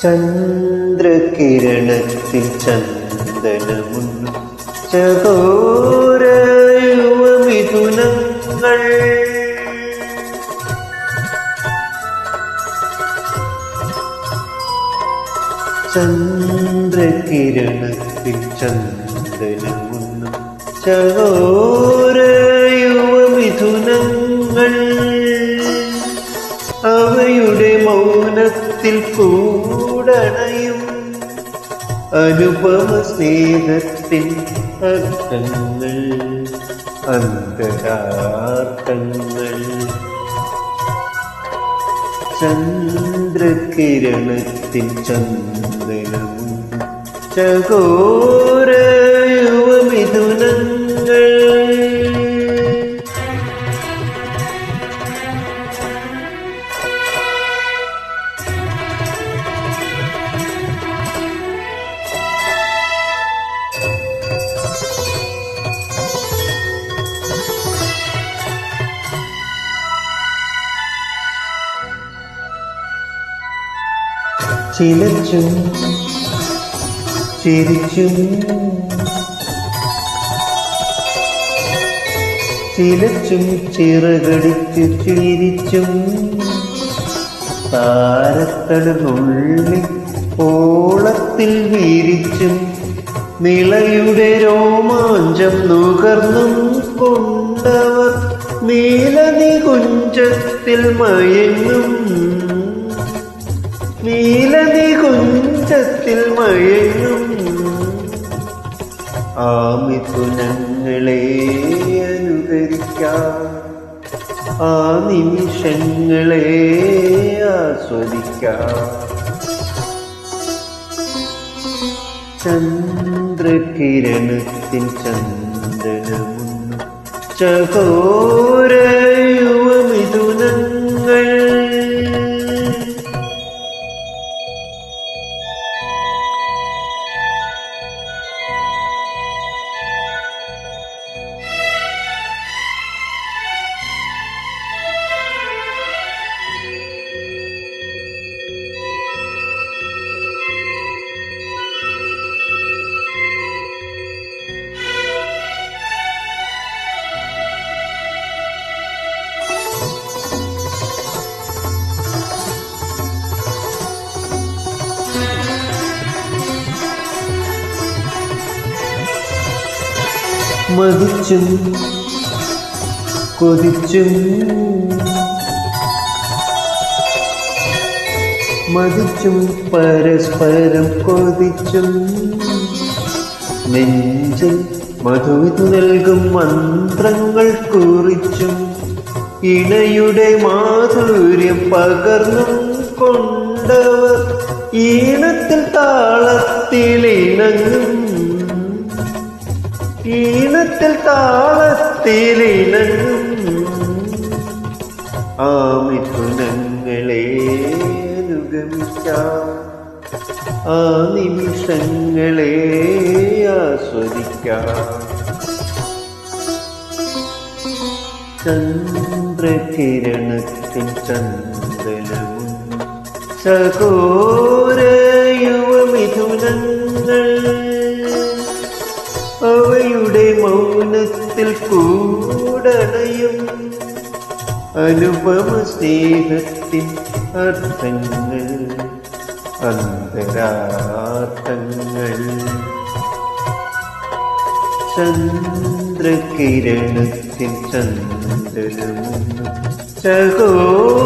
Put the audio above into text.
ചന്ദ്രകിരണത്തിൽ ചന്ദനമുന്നു ചകോര ചന്ദ്രകിരണത്തിൽ ചന്ദനമുന്നു ചകോര അവയുടെ മൗനത്തിൽ കൂടണയും അനുപമ സ്നേഹത്തിൻ അർത്ഥങ്ങൾ അന്തരാർത്ഥങ്ങൾ ചന്ദ്രകിരണത്തിൻ ചന്ദനം ചകോര ചിലച്ചും ചിരിച്ചും ചിലച്ചും ചിറകടിച്ചു ചിരിച്ചും താരത്തടുന്നുള്ളി ഓളത്തിൽ വീരിച്ചും നിളയുടെ രോമാഞ്ചം നുകർന്നും കൊണ്ടവർ നീലനികുഞ്ചത്തിൽ മയങ്ങും. നീലനികുഞ്ചത്തിൽ മഴയും. ആമിത്തു ഞങ്ങളെ അനുകരിക്കാം. ആ നിമിഷങ്ങളെ ആസ്വദിക്കാം. ചന്ദ്രകിരണത്തിൻ ചന്ദനമുന്നു ചകോര മതിച്ചും കൊതിച്ചും. മതിച്ചും പരസ്പരം കൊതിച്ചും. നെഞ്ചിൽ മധുവിത് നൽകും മന്ത്രങ്ങൾ കുറിച്ചും. ഇണയുടെ മാധുര്യം പകർന്നും കൊണ്ടവർ ഈണത്തിൽ താളത്തിൽ ഇണങ്ങും ഈണത്തിൽ താളത്തിലിണങ്ങും. ആ മിഥുനങ്ങളെ അനുഗമിക്കാം. ആ നിമിഷങ്ങളെ ആസ്വദിക്കാം. ചന്ദ്രകിരണത്തിൻ ചന്ദനവും ചകോര മൗനത്തിൽ കൂടണയും. അനുപമ സ്നേഹത്തിൻ അർത്ഥങ്ങൾ അന്തരാർത്ഥങ്ങൾ. ചന്ദ്രകിരണത്തിൻ ചന്ദ്രനും ചകോര